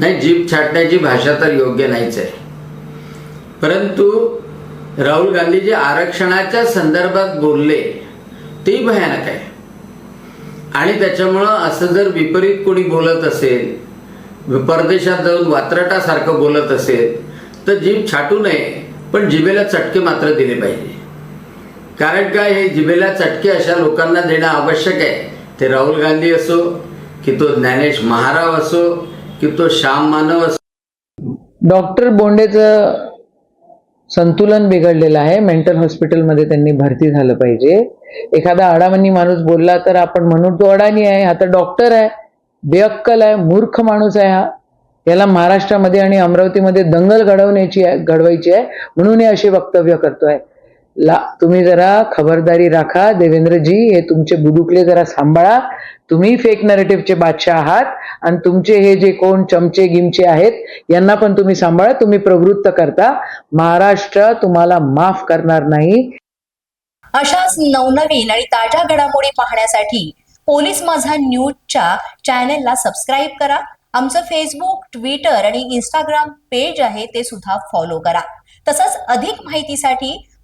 नाही जीभ छाटण्याची भाषा तर योग्य नाहीच आहे. परंतु राहुल गांधी जे आरक्षणाच्या संदर्भात बोलले ते भयानक आहे. आणि त्याच्यामुळं असं जर विपरीत कोणी बोलत असेल परदेशात जाऊन वात्रटासारखं बोलत असेल तर जीभ छाटू नये पण जिभेला चटके मात्र दिले पाहिजे. कारण काय हे जिभेला चटके अशा लोकांना देणं आवश्यक आहे. ते राहुल गांधी असो की तो ज्ञानेश महाराव असो की तो श्याम मानव डॉक्टर बोंडेचं संतुलन बिघडलेलं आहे. मेंटल हॉस्पिटलमध्ये त्यांनी भरती झालं पाहिजे. एखादा अडामनी माणूस बोलला तर आपण म्हणू तो अडाणी आहे हा तर डॉक्टर आहे. बेअक्कल आहे मूर्ख माणूस आहे हा. याला महाराष्ट्रामध्ये आणि अमरावतीमध्ये दंगल घडवण्याची आहे घडवायची आहे. म्हणून हे असे वक्तव्य करतोय. ला तुम्ही जरा खबरदारी राखा. देवेंद्रजी हे तुमचे बुडुकले जरा सांभाळा. तुम्ही फेक नरेटिव्हचे बादशाह आहात. आणि तुमचे हे जे कोण चमचे गिमचे आहेत यांना पण तुम्ही सांभाळा. तुम्ही प्रवृत्त करता. महाराष्ट्र तुम्हाला माफ करणार नाही. अशाच नवनवीन आणि ताज्या घडामोडी पाहण्यासाठी पोलीस माझा न्यूजच्या चॅनेलला सबस्क्राईब करा. आमचं फेसबुक ट्विटर आणि इंस्टाग्राम पेज आहे ते सुद्धा फॉलो करा. तसंच अधिक माहितीसाठी